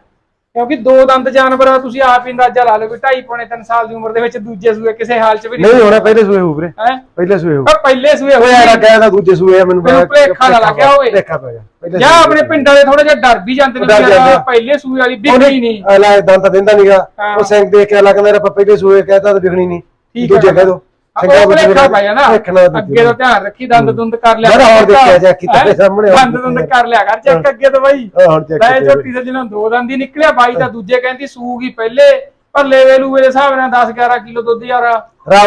ਕਿਉਂਕਿ ਦੋ ਦੰਦ ਜਾਨਵਰ ਆ, ਤੁਸੀਂ ਆਪ ਹੀ ਅੰਦਾਜ਼ਾ ਲਾ ਲਓ ਵੀ 2.5 ਪੌਣੇ 3 ਸਾਲ ਦੀ ਉਮਰ ਦੇ ਵਿੱਚ ਦੂਜੇ ਸੂਏ ਕਿਸੇ ਹਾਲ 'ਚ ਵੀ ਨਹੀਂ ਹੋਣਾ ਪਹਿਲੇ ਸੂਏ ਹੋਊ ਵੀਰੇ। ਹੈ? ਪਹਿਲੇ ਸੂਏ ਹੋਊ। ਪਰ ਪਹਿਲੇ ਸੂਏ ਉਹ ਹੋਏ ਯਾਰ ਕਹਿੰਦਾ ਦੂਜੇ ਸੂਏ ਆ ਮੈਨੂੰ ਮੈਨੂੰ ਭੁਲੇਖਾ ਨਾ ਲੱਗਿਆ ਹੋਵੇ। ਦੇਖਾ ਪਿਆ ਪਹਿਲੇ ਜਾਂ ਆਪਣੇ ਪਿੰਡਾਂ ਦੇ ਥੋੜੇ ਜਿਹਾ ਡਰ ਵੀ ਜਾਂਦੇ ਨੇ ਡਰ ਵੀ ਜਾਂਦੇ ਆ। ਪਹਿਲੇ ਸੂਏ ਵਾਲੀ ਵਿਕਣੀ ਨਹੀਂ। ਅਲਾ ਦੰਦ ਤਾਂ ਦਿੰਦਾ ਨਹੀਂਗਾ ਹਾਂ। ਉਹ ਸਿੰਘ ਦੇਖ ਕੇ ਲੱਗ ਮੇਰਾ ਪਹਿਲੇ ਸੂਏ ਕਹਿੰਦਾ ਤਾਂ ਵਿਖਣੀ ਨਹੀਂ। ਠੀਕ ਦੂਜੇ। ਕਹਿ ਦੋ। ਆਪਾਂ ਉਹ ਭੁਲੇਖਾ ਪਾਇਆ ਨਾ ਦੇਖਣਾ ਅੱਗੇ ਤੋਂ ਧਿਆਨ ਰੱਖੀ ਦੰਦ ਦੁੰਦ ਕਰ ਲਿਆ ਮੈਂ ਹੋਰ ਦੇਖਿਆ ਕੀਤਾ ਹੈਂ? ਤੇਰੇ ਸਾਹਮਣੇ ਦੰਦ ਦੁੰਦ ਕਰ ਲਿਆ ਕਰ ਚੈੱਕ ਅੱਗੇ ਤੋਂ ਬਾਈ। ਹੁਣ ਚੈੱਕ ਲੈ ਝੋਟੀ ਦੇ ਜਿਹਨਾਂ ਦੋ ਦੰਦ ਹੀ ਨਿਕਲਿਆ ਬਾਈ ਤਾਂ ਦੂਜੇ ਕਹਿੰਦੀ ਸੂਗੀ ਪਹਿਲੇ ਪਰ ਲੈਵੇ ਲੂਵੇ ਦੇ ਹਿਸਾਬ ਨਾਲ 10 11 ਕਿਲੋ ਦੁੱਧ ਯਾਰ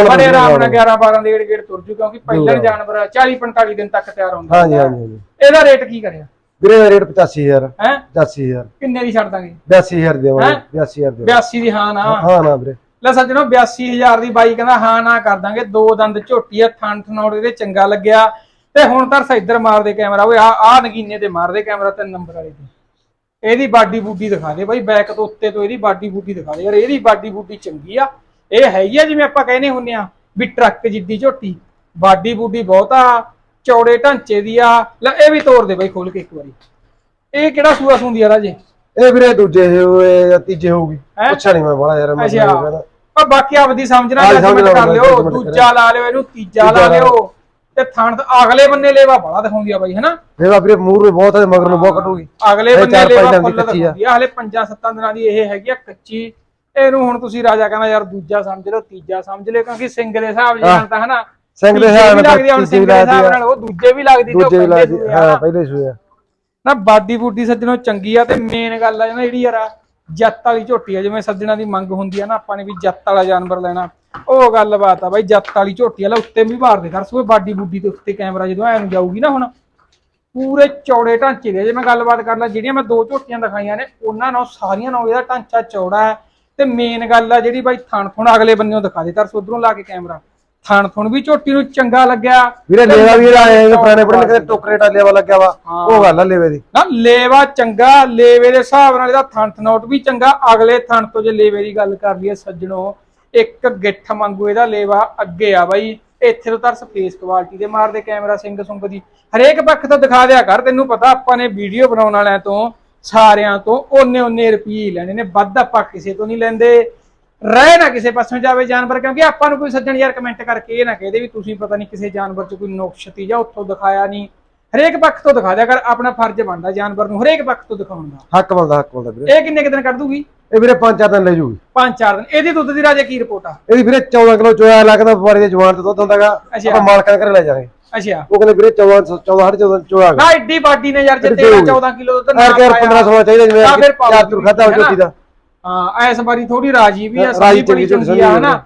ਬੜੇ ਆਰਾਮ ਨਾਲ ਆਰਾਮ 11 12 ਦੇ ਗੇੜ ਤੁਰ ਜੂ ਕਿਉਂਕਿ ਪਹਿਲਾਂ ਜਾਨਵਰ 40 45 ਦਿਨ ਤੱਕ ਤਿਆਰ ਹੁੰਦਾ ਹਾਂਜੀ ਹਾਂਜੀ ਇਹਦਾ ਰੇਟ ਕੀ ਕਰਿਆ? ਵੀਰੇ ਦਾ ਰੇਟ 85000 ਹੈ? 85000 ਕਿੰਨੇ ਦੀ ਛੱਡ ਦਾਂਗੇ? 82000 ਦੇਵਾਂਗੇ 82000 ਦੇਵਾਂਗੇ 82 ਦੀ ਹਾਂ ਨਾ। ਹਾਂ ਨਾ ਵੀਰੇ। ਲੈ ਸੱਜਣੋ 82000 ਦੀ ਬਾਈ ਕਹਿੰਦਾ, ਹਾਂ ਨਾ ਕਰ ਦਾਂਗੇ, ਦੋ ਦੰਦ ਝੋਟੀ ਆ ਥਣ ਥਣੌੜ ਇਹਦੇ ਚੰਗਾ ਲੱਗਿਆ। ਤੇ ਹੁਣ ਤਾਂ ਇੱਧਰ ਮਾਰਦੇ ਕੈਮਰਾ, ਓਏ ਆ ਆ ਨਗੀਨੇ ਤੇ ਮਾਰਦੇ ਕੈਮਰਾ ਤਿੰਨ ਨੰਬਰ ਵਾਲੇ ਤੇ। ਇਹਦੀ ਬਾਡੀ ਬੂਡੀ ਦਿਖਾ ਦੇ ਬਾਈ, ਬੈਕ ਤੋਂ ਉੱਤੇ ਤੋਂ ਇਹਦੀ ਬਾਡੀ ਬੂਡੀ ਦਿਖਾ ਦੇ। ਯਾਰ ਇਹਦੀ ਬਾਡੀ ਬੂਡੀ ਚੰਗੀ ਆ। ਇਹ ਹੈਗੀ ਆ ਜਿਵੇਂ ਆਪਾਂ ਕਹਿੰਦੇ ਹੁੰਨੇ ਆ ਵੀ ਟਰੱਕ ਜਿੱਡੀ ਝੋਟੀ। ਬਾਡੀ ਬੂਡੀ ਬਹੁਤ ਆ, ਚੌੜੇ ਢਾਂਚੇ ਦੀ ਆ। ਲੈ, ਇਹ ਵੀ ਤੋੜ ਦੇ ਬਾਈ ਖੋਲ ਕੇ ਇੱਕ ਵਾਰੀ। ਇਹ ਕਿਹੜਾ ਸੂਆ ਸੁੰਦੀ ਆ ਰਾਜੇ? ਇਹ ਵੀਰੇ ਦੂਜੇ ਹੋਏ ਜਾਂ ਤੀਜੇ ਹੋਊਗੀ। ਹੈਂ? ਪੁੱਛਿਆ ਨਹੀਂ ਮੈਂ ਬੜਾ ਯਾਰ ਮੈਂ ਅੱਛਾ। ਕਹਿੰਦਾ ਪਰ ਬਾਕੀ ਆਪਦੀ ਸਮਝਣਾ ਆਪਦੀ ਜੱਜਮੈਂਟ ਸਮਝ ਕਰ ਲਓ, ਲਿਓ judgment ਦੂਜਾ ਲਾ ਲਿਓ ਇਹਨੂੰ ਤੀਜਾ ਲਾ ਤੀਜਾ ਲਾ ਲਿਓ। ਤੇ ਥਣ ਤੋਂ ਅਗਲੇ ਬੰਨੇ ਲੇਵਾ ਬੜਾ ਦਿਖਾਉਂਦੀ ਆ ਬਾਈ ਹਨਾ? ਮੇਰਾ ਵੀਰੇ ਮੂਰ ਨੂੰ ਬਹੁਤ ਹੈ ਮਗਰ ਨੂੰ ਬਹੁਤ ਕਟੂਗੀ ਅਗਲੇ ਇਹ ਬੰਨੇ ਚਾਰ ਪੰਜ ਲੇਵਾ ਦਿਨ ਦੀ ਫੁੱਲ ਕੱਚੀ ਆ। ਦਿਖਾਉਂਦੀ ਆ। ਹਲੇ 5-7 ਦਿਨਾਂ ਦੀ ਇਹ ਹੈਗੀ ਆ ਕੱਚੀ। ਇਹਨੂੰ ਹੁਣ ਤੁਸੀਂ ਰਾਜਾ ਕਹਿੰਦਾ ਯਾਰ ਦੂਜਾ ਸਮਝ ਲਓ ਤੀਜਾ ਸਮਝ ਲਿਓ ਕਿਉਂਕਿ ਸਿੰਘ ਦੇ ਹਿਸਾਬ ਨਾਲ ਤਾਂ ਹਨਾ। ਸਿੰਘ ਦੇ ਹਿਸਾਬ ਨਾਲ ਲੱਗਦੀ ਆ, ਹੁਣ ਤੀਜੇ ਸਿੰਘ ਦੇ ਹਿਸਾਬ ਲੱਗਦੀ ਨਾਲ ਉਹ ਦੂਜੇ ਵੀ ਲੱਗਦੀ ਤੇ ਉਹ ਦੂਜੇ ਆ। ਹਾਂ। ਪਹਿਲੇ ਸੂਏ ਆ। ਨਾ ਬਾਡੀ ਬੂਡੀ ਸੱਜਣੋ ਚੰਗੀ ਆ ਤੇ ਮੇਨ ਗੱਲ ਆ ਨਾ ਜਿਹੜੀ ਯਾਰ ਜੱਤ ਵਾਲੀ ਝੋਟੀ ਆ, ਜਿਵੇਂ ਸੱਜਣਾ ਦੀ ਮੰਗ ਹੁੰਦੀ ਆ ਨਾ, ਆਪਾਂ ਨੇ ਵੀ ਜੱਤ ਵਾਲਾ ਜਾਨਵਰ ਲੈਣਾ। ਉਹ ਗੱਲਬਾਤ ਆ ਬਾਈ, ਜੱਤ ਵਾਲੀ ਝੋਟੀ ਵਾਲਾ ਉੱਤੇ ਵੀ ਮਾਰਦੇ ਕਰ ਸੋਏ ਬਾਡੀ ਬੂਡੀ ਦੇ ਉੱਤੇ ਕੈਮਰਾ ਜਦੋਂ ਐਨ ਜਾਊਗੀ ਨਾ ਹੁਣ। ਪੂਰੇ ਚੌੜੇ ਢਾਂਚੇ ਦੇ ਜੇ ਮੈਂ ਗੱਲਬਾਤ ਕਰ ਲਾਂ, ਜਿਹੜੀਆਂ ਮੈਂ ਦੋ ਝੋਟੀਆਂ ਦਿਖਾਈਆਂ ਨੇ, ਉਹਨਾਂ ਨਾਲ ਸਾਰੀਆਂ ਨਾਲ ਇਹਦਾ ਢਾਂਚਾ ਚੌੜਾ ਹੈ। ਤੇ ਮੇਨ ਗੱਲ ਆ ਜਿਹੜੀ ਬਾਈ ਥਣ ਥਣ ਅਗਲੇ ਬੰਨਿਓ ਦਿਖਾ ਦੇ ਤਰਸ, ਉਧਰੋਂ ਲਾ ਕੇ ਕੈਮਰਾ। ਥਣ ਥੁਣ ਵੀ ਝੋਟੀ ਨੂੰ ਚੰਗਾ ਲੱਗਿਆ। ਵੀਰੇ ਲੇਵਾ ਵੀ ਆਏ ਪੁਰਾਣੇ ਪੁਰਾਣੇ ਕਿਤੇ ਟੋਕਰੇ ਟਾਲੇ ਵਾਲਾ ਲੱਗਿਆ ਵਾ। ਉਹ ਗੱਲ ਆ ਲੇਵੇ ਦੀ। ਨਾ ਲੇਵਾ ਚੰਗਾ ਲੇਵੇ ਦੇ ਹਿਸਾਬ ਨਾਲ ਇਹਦਾ ਥਣ ਥਨੋਟ ਵੀ ਚੰਗਾ। ਅਗਲੇ ਥਣ ਤੋਂ ਜੇ ਲੇਵੇ ਦੀ ਗੱਲ ਕਰ ਲਈਏ ਸੱਜਣੋ ਇੱਕ ਗਿੱਠ ਵਾਂਗੂ ਇਹਦਾ ਲੇਵਾ ਅੱਗੇ ਆ ਬਾਈ। ਇੱਥੇ ਤੋਂ ਤਰਸ ਫੇਸ ਕੁਆਲਿਟੀ ਦੇ ਮਾਰਦੇ ਕੈਮਰਾ ਸਿੰਘ ਸੁੰਗ ਦੀ। ਹਰੇਕ ਪੱਖ ਤੋਂ ਦਿਖਾ ਦਿਆ ਕਰ ਤੈਨੂੰ ਪਤਾ ਆਪਾਂ ਨੇ ਵੀਡੀਓ ਬਣਾਉਣ ਵਾਲਿਆਂ ਤੋਂ ਸਾਰਿਆਂ ਤੋਂ ਓਨੇ ਓਨੇ ਰੁਪਏ ਲੈਣੇ ਨੇ। ਵੱਧ ਆਪਾਂ ਕਿਸੇ ਤੋਂ ਨਹੀਂ ਲੈਂਦੇ। ਰਹਿ ਨਾ ਕਿਸੇ ਪਾਸੋਂ ਜਾਵੇ ਜਾਨਵਰ ਕਿਉਂਕਿ ਆਪਾਂ ਨੂੰ ਕੋਈ ਸੱਜਣ ਯਾਰ ਕਮੈਂਟ ਕਰਕੇ ਇਹ ਨਾ ਕਹਦੇ ਵੀ ਤੁਸੀਂ ਪਤਾ ਨਹੀਂ ਕਿਸੇ ਜਾਨਵਰ 'ਚ ਕੋਈ ਨੁਕਸ਼ਤੀ ਜਾਂ ਉੱਥੋਂ ਦਿਖਾਇਆ ਨਹੀਂ। ਹਰੇਕ ਪੱਖ ਤੋਂ ਦਿਖਾ ਦਿਆ ਕਰ ਆਪਣਾ ਫਰਜ਼ ਬਣਦਾ ਜਾਨਵਰ ਨੂੰ ਹਰੇਕ ਪੱਖ ਤੋਂ ਦਿਖਾਉਣ ਦਾ। ਹੱਕ ਬਣਦਾ ਹੱਕ ਬਣਦਾ ਵੀਰੇ। ਇਹ ਕਿੰਨੇ ਕੁ ਦਿਨ ਕੱਢ ਦੂਗੀ? ਇਹ ਵੀਰੇ ਪੰਜ ਚਾਰ ਦਿਨ ਲੈ ਜੂਗੀ। ਪੰਜ ਚਾਰ ਦਿਨ। ਇਹਦੀ ਦੁੱਧ ਦੀ ਰਾਜੇ ਕੀ ਰਿਪੋਰਟ ਆ? ਇਹਦੀ ਵੀਰੇ 14 ਕਿਲੋ ਚੋਇਆ ਲੱਗਦਾ ਵਪਾਰੀ ਦੇ ਜਵਾਨ ਤੇ ਦੁੱਧ ਹੁੰਦਾਗਾ। ਆਪਾਂ ਮਾਲਕਾਂ ਘਰੇ ਲੈ ਜਾਵਾਂਗੇ। ਅੱਛਾ। ਉਹ ਕਹਿੰਦੇ ਵੀਰੇ 14 14 14 ਚੋਇਆ ਨਾ ਐਡੀ ਬਾਡੀ ਨੇ ਯਾਰ ਜੇ ਇਹਦੇ 13 ਹੋਊਗੀ। 14 ਕਿਲੋ ਦੁੱਧ ਯਾਰ ਕਿ 15 16 ਚਾਹੀਦਾ ਜਿਵੇਂ ਚਾਰ ਤੁਰ ਖਾਦਾ ਹੈ ਨਾ? ਝੋਟੀ ਦਾ। ਹਾਂ ਐਸ ਵਾਰੀ ਥੋੜੀ ਰਾਜੀ ਵੀ ਆ ਸਹੀ ਬੜੀ ਚੰਗੀ ਆ ਹਨਾ?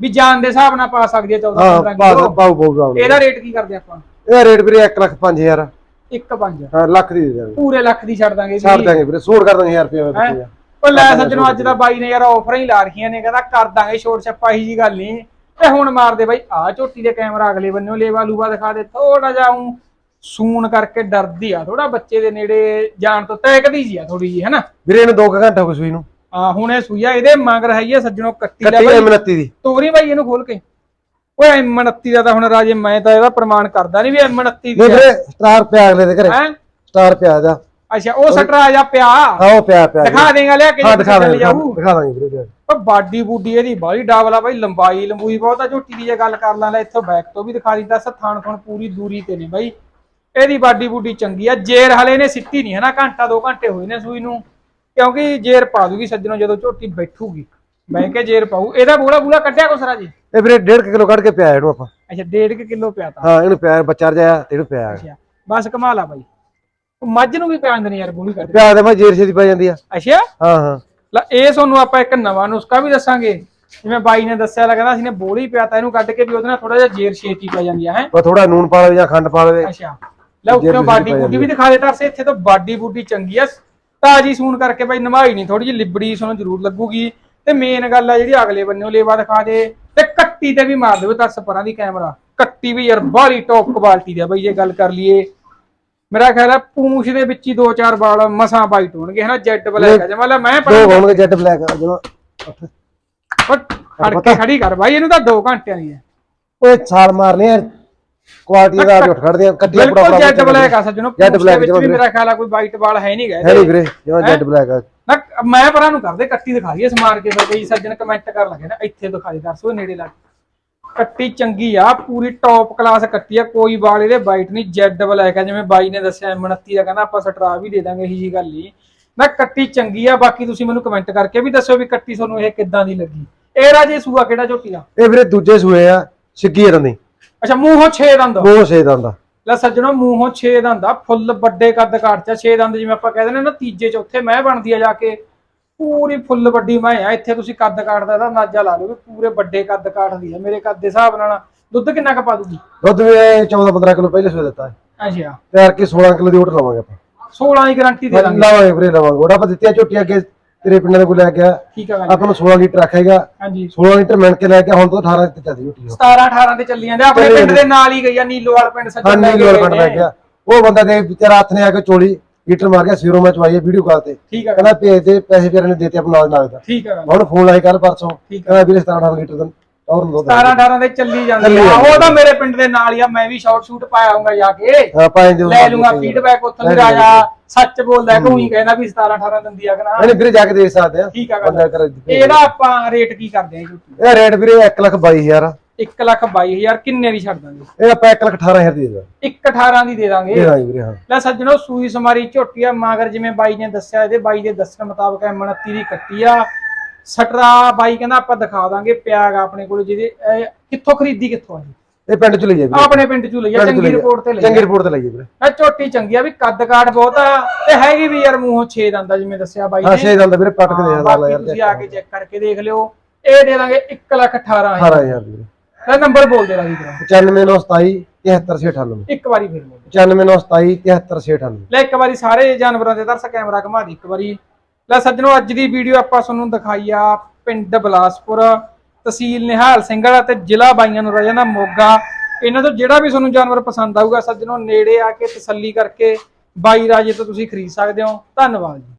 ਵੀ ਜਾਨ ਦੇ ਹਿਸਾਬ ਨਾਲ ਪਾ ਸਕਦੀ ਆ 14 ਹਾਂ 15 ਪਾਉ ਪਾਉ ਪਾਉ ਇਹਦਾ ਰੇਟ ਕੀ ਕਰਦੇ ਆਪਾਂ? ਇਹਦਾ ਰੇਟ ਵੀਰੇ 1 ਲੱਖ 5000 1 5 ਹਾਂ ਲੱਖ ਦੀ ਦੇ ਦਾਂਗੇ ਪੂਰੇ ਲੱਖ ਦੀ ਛੱਡ ਦਾਂਗੇ ਛੱਡ ਦਾਂਗੇ ਵੀਰੇ ਸੂਟ ਕਰ ਦਾਂਗੇ 1000 ਰੁਪਏ ਹੈਂ? ਉਹ ਲੈ ਸੱਜਣੋ ਅੱਜ ਦਾ। ਬਾਈ ਨੇ ਯਾਰ ਆਫਰਾਂ ਹੀ ਲਾ ਰੱਖੀਆਂ ਨੇ ਕਹਿੰਦਾ ਕਰ ਦਾਂਗੇ ਛੋਟ ਛੱਪਾ ਹੀ ਜੀ ਗੱਲ ਨਹੀਂ ਤੇ ਹੁਣ ਮਾਰਦੇ ਬਾਈ ਆ ਝੋਟੀ ਦੇ ਕੈਮਰਾ ਅਗਲੇ ਬੰਨਿਓ ਲੇਵਾ ਲੂਵਾ ਦਿਖਾ ਦੇ ਥੋੜਾ ਜਿਹਾ ਉਂ ਸੂਣ ਕਰਕੇ ਡਰਦੀ ਆ ਥੋੜਾ ਬੱਚੇ ਦੇ ਨੇੜੇ ਜਾਣ ਤੋਂ ਤੈਕਦੀ ਜੀ ਆ ਥੋੜੀ ਜੀ ਹੈਨਾ? ਵੀਰੇ ਇਹਨੂੰ 2 ਘੰਟਾ ਹੋ ਗਏ ਸੂਈ ਨੂੰ। ਆ ਹੁਣ ਇਹ ਸੂਈਆ ਇਹਦੇ ਮੰਗ ਰਹੀ ਹੈ ਸੱਜਣੋ ਕੱਟੀ ਲੈ ਕੱਟੀ ਬਾਈ। M29 ਦੀ। ਤੋਰੀ ਬਾਈ ਇਹਨੂੰ ਖੋਲ ਕੇ। ਓਏ M29 ਦਾ ਤਾਂ ਹੁਣ ਰਾਜੇ ਮੈਂ ਤਾਂ ਇਹਦਾ ਪ੍ਰਮਾਣ ਕਰਦਾ ਨਹੀਂ ਵੀ M29 ਨਹੀਂ ਦੀ ਵੀਰੇ ਸਟਾਰ ਪਿਆ ਅਗਲੇ ਦੇ ਘਰੇ। ਹੈ? ਸਟਾਰ ਪਿਆ ਦਾ ਅੱਛਾ ਉਹ ਸਟਰਾ ਜਾ ਪਿਆ? ਆਓ ਪਿਆ ਪਿਆ ਦਿਖਾ ਦੇਗਾ ਲਿਆ ਕੇ ਹਾਂ ਦਿਖਾ ਦਾਂਗੇ ਜਾਊ। ਦਿਖਾ ਦਾਂਗੇ ਵੀਰੇ ਪਰ ਬਾਡੀ ਬੂਡੀ ਇਹਦੀ ਬਾਲੀ ਡਾਵਲਾ ਬਾਈ ਲੰਬਾਈ ਲੰਬੂਈ ਬਹੁਤ ਆ ਝੋਟੀ ਦੀ ਜੇ ਗੱਲ ਕਰ ਲਾਂ ਲੈ ਇੱਥੋਂ ਬੈਕ ਤੋਂ ਵੀ ਦਿਖਾ ਦਿੱਤਾ ਥਾਣ ਥਣ ਪੂਰੀ ਦੂਰੀ ਤੇ ਨੇ ਬਾਈ। ਇਹਦੀ ਬਾਡੀ ਬੂਡੀ ਚੰਗੀ ਆ ਜੇਰ ਹਲੇ ਨੇ ਸਿੱਟੀ ਨਹੀਂ ਹੈ ਨਾ ਘੰਟਾ ਦੋ ਘੰਟੇ ਹੋਏ ਨੇ ਸੂਈ ਨੂੰ। ਕਿਉਂਕਿ ਜੇਰ ਪਾ ਦੂਗੀ ਸੱਜਣੋ ਜਦੋਂ ਝੋਟੀ ਬੈਠੂਗੀ। ਬਹਿ ਕੇ ਜੇਰ ਪਾਊ। ਇਹਦਾ ਬੋਲਾ ਬੂਲਾ ਕੱਢਿਆ ਕੋਸਰਾ ਜੀ। ਇਹ ਵੀਰੇ 1.5 ਕਿਲੋ ਕੱਢ ਕੇ ਪਿਆ ਇਹਨੂੰ ਆਪਾਂ। ਅੱਛਾ 1.5 ਕਿਲੋ ਪਿਆ ਤਾ। ਹਾਂ ਇਹਨੂੰ ਪਿਆ ਬੱਚਾ ਰਜਾਇਆ ਤੇ ਇਹਨੂੰ ਪਿਆ। ਅੱਛਾ ਬਸ ਕਮਾਲ ਆ ਬਾਈ। ਉਹ ਮੱਝ ਨੂੰ ਵੀ ਪਿਆ ਨੇ ਯਾਰ ਬੋਲੀ ਕੱਢ ਕੇ। ਪਿਆ ਦੇ ਮੈਂ ਜੇਰਸੇ ਦੀ ਪੈ ਜਾਂਦੀ ਆ। ਅੱਛਾ? ਹਾਂ ਹਾਂ। ਲੈ ਇਹ ਤੁਹਾਨੂੰ ਆਪਾਂ ਇੱਕ ਨਵਾਂ ਨੁਸਖਾ ਵੀ ਦੱਸਾਂਗੇ। ਜਿਵੇਂ ਬਾਈ ਨੇ ਦੱਸਿਆ ਲੱਗਦਾ ਅਸੀਂ ਨੇ ਬੋਲੀ ਪਿਆ ਤਾਂ ਇਹਨੂੰ ਕੱਢ ਕੇ ਵੀ ਉਹਦੇ ਨਾਲ ਥੋੜਾ ਜਿਹਾ ਜੇਰ ਛੇਤੀ ਪੈ ਜਾਂਦੀ ਆ ਹੈ। ਉਹ ਥੋੜਾ ਨੂਨ ਪਾ ਲਵੇ ਜਾਂ ਖੰਡ ਪਾ ਲਵੇ। ਅੱਛਾ। ਲੈ ਤੁਸੀਂ ਬਾਡੀ ਬੂਡੀ ਵੀ ਦਿਖਾ ਦੇ ਤਰਸੇ ਇੱਥੇ ਤਾਂ ਬਾਡੀ ਬੂਡੀ ਚੰਗੀ ਆ। ਤਾਜੀ ਸੂਣ ਕਰਕੇ ਬਾਈ ਨਮਾਈ ਨਹੀਂ ਥੋੜੀ ਜਿਹੀ ਲਿਬੜੀ ਸਾਨੂੰ ਜ਼ਰੂਰ ਲੱਗੂਗੀ। ਤੇ ਮੇਨ ਗੱਲ ਆ ਜਿਹੜੀ ਅਗਲੇ ਬੰਨੇੋਂ ਲੇਵਾ ਦਿਖਾ ਦੇ ਤੇ ਕੱਟੀ ਤੇ ਵੀ ਮਾਰ ਦੇਵੇ ਤਰਸ ਪਰਾਂ ਦੀ ਕੈਮਰਾ ਕੱਟੀ ਵੀ ਯਾਰ ਬਾਹਲੀ ਟੌਪ ਕੁਆਲਿਟੀ ਦੀ ਬਾਈ ਜੇ ਗੱਲ ਕਰ ਲਈਏ। ਮੇਰਾ ਖਿਆਲ ਹੈ ਪੂੰਛ ਦੇ ਵਿੱਚ ਹੀ ਦੋ ਚਾਰ ਵਾਲ ਮਸਾਂ ਬਾਈਟ ਹੋਣਗੇ ਹਨਾ? ਜੈਟ ਬਲੈਕ ਆ ਜਮਾ ਲੈ ਮੈਂ ਦੋ ਪਰ ਹੋਣਗੇ ਜੈਟ ਬਲੈਕ ਜਮਾ ਫੜ ਕੇ ਖੜੀ ਕਰ ਬਾਈ ਇਹਨੂੰ ਤਾਂ 2 ਘੰਟਿਆਂ ਦੀ ਹੈ ਓਏ ਛਾਲ ਮਾਰਨੀ ਆ ਕੁਆਲਿਟੀ ਦਾ ਉੱਠ ਖੜਦੇ ਆ ਕੱਟੀਆਂ ਬਿਲਕੁਲ ਜੈਟ ਬਲੈਕ ਆ ਸੱਜਣੋ ਦੇ ਬਲੈਕ ਵਿੱਚ ਜਮਾ ਵੀ ਮੇਰਾ ਖਿਆਲ ਆ ਕੋਈ ਵਾਈਟ ਵਾਲ ਹੈ ਨਹੀਂ ਗਏ ਹੈ ਨਹੀਂ ਵੀਰੇ ਜਮਾ ਜੈਟ ਬਲੈਕ ਆ। ਨਾ ਮੈਂ ਪਰਾਂ ਨੂੰ ਕਰਦੇ ਕੱਟੀ ਦਿਖਾ ਦਈਏ ਸਮਾਰ ਕੇ ਫਿਰ ਕਈ ਸੱਜਣ ਕਮੈਂਟ ਕਰ ਲਗੇ ਨਾ ਇੱਥੇ ਦਿਖਾਈ ਦੱਸੋ ਨੇੜੇ ਲੱਗ। ਕੱਟੀ ਚੰਗੀ ਆ ਪੂਰੀ ਟੌਪ ਕਲਾਸ ਕੱਟੀ ਆ ਕੋਈ ਵਾਲ ਇਹਦੇ ਵਾਈਟ ਨਹੀਂ ਜੈਡ ਬਲੈਕ ਆ ਜਿਵੇਂ ਬਾਈ ਨੇ ਦੱਸਿਆ M29 ਦਾ ਕਹਿੰਦਾ ਆਪਾਂ ਸਟਰਾ ਵੀ ਦੇ ਦਾਂਗੇ ਇਹੀ ਜੀ ਗੱਲ ਨਹੀਂ ਨਾ ਕੱਟੀ ਚੰਗੀ ਆ ਬਾਕੀ ਤੁਸੀਂ ਮੈਨੂੰ ਕਮੈਂਟ ਕਰਕੇ ਵੀ ਦੱਸੋ ਵੀ ਕੱਟੀ ਤੁਹਾਨੂੰ ਇਹ ਕਿੱਦਾਂ ਦੀ ਲੱਗੀ। ਇਹ ਰਾਜੇ ਸੂਆ ਕਿਹੜਾ ਝੋਟੀ ਦਾ? ਇਹ ਵੀਰੇ ਦੂਜੇ ਸੂਏ ਆ ਸਿੱਗੀ ਰਾਂ ਦੀ ਅੱਛਾ ਮੂੰਹੋਂ 6 ਦੰਦ। ਉਹ ਸੇ ਦੰਦਾ ਲੈ ਸੱਜਣੋ ਮੂੰਹੋਂ 6 ਦੰਦ ਆ ਫੁੱਲ ਵੱਡੇ ਕੱਦ ਕਾਠ ਚ 6 ਦੰਦ ਜਿਵੇਂ ਆਪਾਂ ਕਹਿੰਦੇ ਨੇ ਨਾ ਤੀਜੇ ਚੌਥੇ ਮੈਂ ਬਣਦੀ ਆ ਜਾ ਕੇ। ਪੂਰੀ ਫੁੱਲ ਵੱਡੀ ਮੈਂ ਆ ਇੱਥੇ ਤੁਸੀਂ ਕੱਦ ਕਾਠ ਦਾ ਇਹਦਾ ਅੰਦਾਜ਼ਾ ਲਾ ਲਓ ਵੀ ਪੂਰੇ ਵੱਡੇ ਕੱਦ ਕਾਠ ਦੀ ਆ ਮੇਰੇ ਕੱਦ ਦੇ ਹਿਸਾਬ ਨਾਲ। ਦੁੱਧ ਕਿੰਨਾ ਕ ਪਾ ਦੂਗੀ? ਦੁੱਧ ਵੀ 14 15 ਕਿਲੋ ਪਹਿਲੇ ਸੂਏ ਦਿੱਤਾ ਹੈ ਅੱਛਾ। ਤਿਆਰ ਕੀ 16 ਕਿਲੋ ਦੀ ਓਟ ਲਵਾਂਗੇ ਆਪਾਂ। 16 ਦੀ ਗਾਰੰਟੀ ਦੇ ਦਾਂਗੇ। ਲਾਵਾਂਗੇ ਵੀਰੇ ਲਵਾਂਗੇ। ਉਹਦਾ ਆਪਾਂ ਦਿੱਤੀ ਆ ਝੋਟੀ ਅੱਗੇ ਤੇਰੇ ਪਿੰਡ ਦੇ ਕੋਲ ਲੈ ਗਿਆ ਠੀਕ ਆ ਗੱਲ। ਆਪਾਂ ਨੂੰ 16 ਲੀਟਰ ਰੱਖੇਗਾ ਹਾਂਜੀ। 16 ਲੀਟਰ ਮਿਣ ਕੇ ਲੈ ਕੇ ਹੁਣ ਤੋਂ 18 ਤੇ ਚੱਲਦੀ ਝੋਟੀ ਉਹ। 17 18 ਤੇ ਚੱਲੀ ਜਾਂਦੇ ਆਪਣੇ ਪਿੰਡ ਦੇ ਨਾਲ ਹੀ ਗਈ ਆ ਨੀਲੋਵਾਲ ਪਿੰਡ ਹਾਂ ਸੱਜਣ ਲੈ ਗਏ ਪਿੰਡ ਲੈ। ਗਿਆ ਉਹ ਬੰਦਾ ਦੇ ਵਿਚਾਰਾ ਹੱਥ ਨੇ ਆ ਕੇ ਚੋਲੀ ਲੀਟਰ ਮਾਰ ਗਿਆ ਸਿਰੋਂ ਮੈਂ ਚਵਾਈਏ ਵੀਡੀਓ ਕਾਲ ਤੇ। ਠੀਕ ਆ ਗੱਲ, ਕਹਿੰਦਾ ਭੇਜ ਦੇ ਪੈਸੇ ਵੀਰੇ ਨੇ ਦੇਤੇ ਆਪਣਾ ਨਾਲ ਨਾਲ। ਦਾ ਠੀਕ ਆ ਗੱਲ। ਹੁਣ ਫੋਨ ਆਈ ਕੱਲ ਪਰਸੋਂ। ਠੀਕ ਕਹਿੰਦਾ ਵੀਰੇ 17 18 ਲੀਟਰ ਦਾ ਔਰ ਦੋ 17 18 ਦੇ ਚੱਲੀ ਜਾਂਦੇ ਚੱਲੀ ਆ। ਜਾਂਦੇ ਉਹ ਤਾਂ ਮੇਰੇ ਪਿੰਡ ਦੇ ਨਾਲ ਹੀ ਆ ਮੈਂ ਵੀ ਸ਼ਾਰਟ ਸ਼ੂਟ ਪਾਇਆ ਆਉਂਗਾ ਜਾ ਕੇ। ਹਾਂ ਪਾਏ ਦੇ ਲੈ ਲੂੰਗਾ ਫੀਡਬੈਕ ਉੱਥੋਂ ਵੀ ਲੈ ਰਾਜਾ। ਸੱਚ ਬੋਲਦਾ ਕਿ ਉਹੀ ਕਹਿੰਦਾ ਵੀ 17 18 ਦਿੰਦੀ ਆ ਕਿ ਨਾ। ਨਹੀਂ ਵੀਰੇ ਜਾ ਕੇ ਦੇਖ ਸਕਦੇ ਆ। ਠੀਕ ਆ ਗੱਲ ਬੰਦਾ ਕਰ। ਇਹਦਾ ਆਪਾਂ ਰੇਟ ਕੀ ਕਰਦੇ ਆ ਜੀ ਇਹਦਾ ਰੇਟ ਵੀਰੇ 1 ਲੱਖ 22000 1 ਲੱਖ 22000 ਕਿੰਨੇ ਦੀ ਛੱਡ ਦਾਂਗੇ? ਇਹ ਆਪਾਂ 1 ਲੱਖ 18000 ਦੀ ਦੇ ਦਾਂਗੇ। 1 18 ਦੀ ਦੇ ਦਾਂਗੇ। ਦੇ ਦਾਂਗੇ ਵੀਰੇ ਹਾਂ। ਲੈ ਸੱਜਣੋ ਸੂਈ ਸਮਾਰੀ ਝੋਟੀਆ ਮਾਗਰ ਜਿਵੇਂ ਬਾਈ ਨੇ ਦੱਸਿਆ ਇਹਦੇ ਬਾਈ ਦੇ ਦੱਸਣ ਮੁਤਾਬਕ M29 ਦੀ ਕੱਟੀ ਆ। ਸਟਰਾ ਬਾਈ ਕਹਿੰਦਾ ਆਪਾਂ ਦਿਖਾ ਦਾਂਗੇ ਪਿਆਗ ਆਪਣੇ ਕੋਲ ਜਿਹਦੇ ਇਹ ਕਿੱਥੋਂ ਖਰੀਦੀ ਕਿੱਥੋਂ ਜੀ? ਇਹ ਪਿੰਡ ਚ ਲਈ ਜਾ ਵੀਰੇ। ਆਪਣੇ ਪਿੰਡ ਚੋਂ ਲਈ ਚੋਂ ਚੰਗੀ। ਰਿਪੋਰਟ ਤੇ ਲਈ ਚੰਗੀ ਰਿਪੋਰਟ ਤੇ ਲਈ ਵੀਰੇ। ਇਹ ਝੋਟੀ ਚੰਗੀ ਆ ਵੀ ਕੱਦ ਕਾਠ ਬਹੁਤ ਆ ਤੇ ਹੈਗੀ ਵੀ ਯਾਰ ਮੂੰਹੋਂ 6 ਦੰਦਾ ਜਿਵੇਂ ਦੱਸਿਆ ਬਾਈ ਹਾਂ ਨੇ। ਛੇ ਦੰਦ ਵੀਰੇ ਪੱਟ ਕੇ ਦੇ ਹਾਂ, ਬਾਕੀ ਯਾਰ ਤੁਸੀਂ ਆ ਕੇ ਚੈੱਕ ਕਰਕੇ ਦੇਖ ਲਿਓ। ਇਹ ਦੇ ਦਾਂਗੇ 1 ਲੱਖ 18000 18000 ਵੀਰੇ। ਦਾ ਨੰਬਰ ਬੋਲ ਦੇ ਰਾਜੀ ਕਰਾ 95927 73698 ਇੱਕ ਵਾਰੀ ਫਿਰ ਬੋਲ 95927 73698 ਲੈ ਇੱਕ ਵਾਰੀ ਸਾਰੇ ਜਾਨਵਰਾਂ ਦੇ ਦਰਸ ਕੈਮਰਾ ਘੁਮਾ ਦੀ ਇੱਕ ਵਾਰੀ। ਲੈ ਸੱਜਣੋ, ਅੱਜ ਦੀ ਵੀਡੀਓ ਆਪਾਂ ਤੁਹਾਨੂੰ ਦਿਖਾਈ ਆ ਪਿੰਡ ਬਲਾਸਪੁਰ, ਤਹਿਸੀਲ ਨਿਹਾਲ ਸਿੰਘ ਵਾਲਾ ਤੇ ਜ਼ਿਲ੍ਹਾ ਬਾਈਆਂ ਨੂੰ ਰਹਿ ਜਾਂਦਾ ਮੋਗਾ। ਇਹਨਾਂ ਤੋਂ ਜਿਹੜਾ ਵੀ ਤੁਹਾਨੂੰ ਜਾਨਵਰ ਪਸੰਦ ਆਊਗਾ, ਸੱਜਣੋ, ਨੇੜੇ ਆ ਕੇ ਤਸੱਲੀ ਕਰਕੇ ਬਾਈ ਰਾਜੇ ਤੋਂ ਤੁਸੀਂ ਖਰੀਦ ਸਕਦੇ ਹੋ। ਧੰਨਵਾਦ ਜੀ।